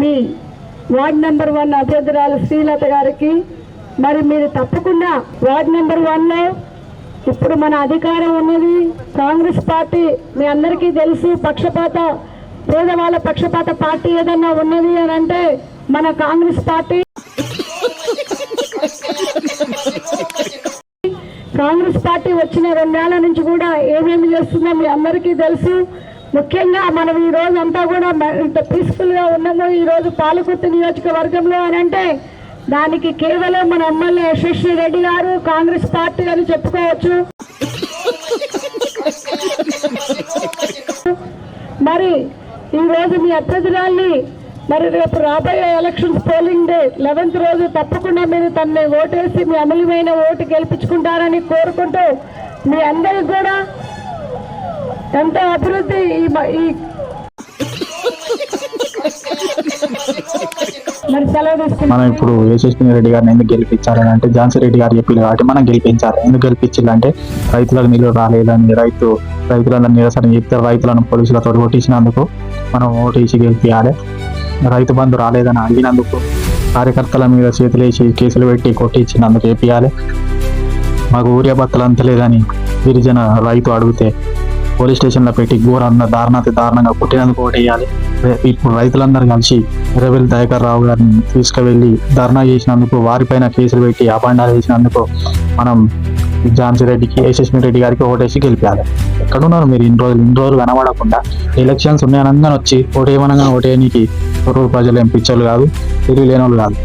మీ ward number one అభ్యర్థురాలు శ్రీలత గారికి మరి మీరు తప్పకుండా వార్డ్ నెంబర్ వన్లో ఇప్పుడు మన అధికారం ఉన్నది. కాంగ్రెస్ పార్టీ మీ అందరికీ తెలుసు పక్షపాత పేదవాళ్ళ పక్షపాత పార్టీ ఏదన్నా ఉన్నది అని అంటే మన కాంగ్రెస్ పార్టీ. కాంగ్రెస్ పార్టీ వచ్చిన రెండేళ్ళ నుంచి కూడా ఏమేమి చేస్తుందో మీ అందరికీ తెలుసు. ముఖ్యంగా మనం ఈ రోజు అంతా కూడా మ- ఇంత పీస్ఫుల్గా ఉన్నాము. ఈ రోజు పాలకుర్తి నియోజకవర్గంలో అని అంటే దానికి కేవలం మన ఎమ్మెల్యే యశస్వి రెడ్డి గారు కాంగ్రెస్ పార్టీ అని చెప్పుకోవచ్చు. మరి ఈ రోజు మీ అభ్యర్థురాల్ని మరి రేపు రాబోయే ఎలక్షన్స్ పోలింగ్ డే లెవెన్త్ రోజు తప్పకుండా మీరు తనని ఓటేసి మీ అమలుమైన ఓటు గెలిపించుకుంటారని కోరుకుంటూ మీ అందరికి కూడా ఎంత అభివృద్ధి ఈ మరి సెలవు మనం ఇప్పుడు యశస్విని రెడ్డి గారిని ఎందుకు గెలిపించాలని అంటే ఝాన్సీ రెడ్డి గారు చెప్పారు కాబట్టి మనం గెలిపించాలి. ఎందుకు గెలిపించాలంటే రైతులకు నిలువ రాలేదని రైతు రైతులందరూ నిరసన చెప్తే రైతులను పోలీసులతో ఓటేసినందుకు మనం ఓటేసి గెలిపించాలి రైతు బంధు రాలేదని అడిగినందుకు కార్యకర్తల మీద చేతులేసి కేసులు పెట్టి కొట్టించినందుకు వేపియాలి మాకు ఊరియా బత్తలు అంతలేదని గిరిజన రైతు అడిగితే పోలీస్ స్టేషన్లో పెట్టి ఘోరంగా దారుణాతి దారుణంగా కొట్టినందుకు ఒకటి వేయాలి. ఇప్పుడు రైతులందరూ కలిసి రెవెల్ దయాకర్ రావు గారిని తీసుకువెళ్ళి ధర్నా చేసినందుకు వారిపైన కేసులు పెట్టి అపాండాలు చేసినందుకు మనం ఝాన్సీ రెడ్డికి యశస్వి రెడ్డి గారికి ఓటేసి గెలిపాలి. ఎక్కడున్నారు మీరు ఇన్ని రోజులు? ఇన్ని రోజులు కనబడకుండా ఎలక్షన్స్ ఉన్నాయనగా వచ్చి ఓటేయమనగా ఓటేయనికి పొరుగు ప్రజలు ఏం పిచ్చోళ్ళు కాదు తెలివి లేని వాళ్ళు కాదు.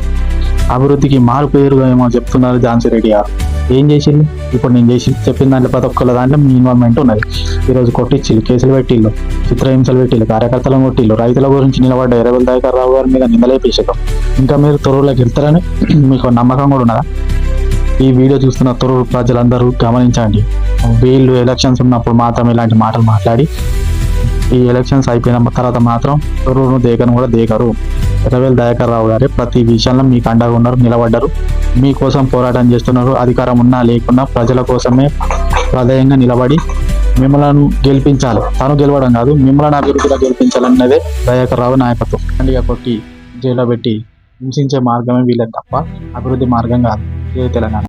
అభివృద్ధికి మారు పేరు ఏమో చెప్తున్నారు ఝాన్సీ రెడ్డి గారు. ఏం చేసిండు? ఇప్పుడు నేను చేసి చెప్పిన దాంట్లో ప్రతి ఒక్కళ్ళ దాంట్లో మీ ఇన్వాల్వ్మెంట్ ఉన్నది. ఈరోజు కొట్టించిల్లు కేసులు పెట్టిల్లు చిత్రహింసలు పెట్టిల్లు కార్యకర్తలను కొట్టిల్లు రైతుల గురించి నిలబడ్డ ఎరవల్ దయాకర్ రావు గారి మీద నిందలేపించడం ఇంకా మీరు తొరువులోకి వెళ్తారని మీకు నమ్మకం కూడా ఉన్నదా? ఈ వీడియో చూస్తున్న తొరువు ప్రజలందరూ గమనించండి. వీళ్ళు ఎలక్షన్స్ ఉన్నప్పుడు మాత్రం ఇలాంటి మాటలు మాట్లాడి ఈ ఎలక్షన్స్ అయిపోయిన తర్వాత మాత్రం తొరూరును దేకను కూడా దేకరు. ఎర్రవేల్ దయాకర్ రావు గారే ప్రతి విషయంలో మీకు అండగా ఉన్నారు నిలబడ్డారు మీకోసం పోరాటం చేస్తున్నారు అధికారం ఉన్నా లేకున్నా ప్రజల కోసమే ప్రధానంగా నిలబడి మిమ్మల్ని గెలిపించాలి. తను గెలవడం కాదు మిమ్మల్ని అభివృద్ధిలో గెలిపించాలన్నదే దయాకర్ రావు నాయకత్వం. అండిగా కొట్టి జైల్లో పెట్టి హింసించే మార్గమే వీళ్ళకి తప్ప అభివృద్ధి మార్గం కాదు. తెలంగాణ.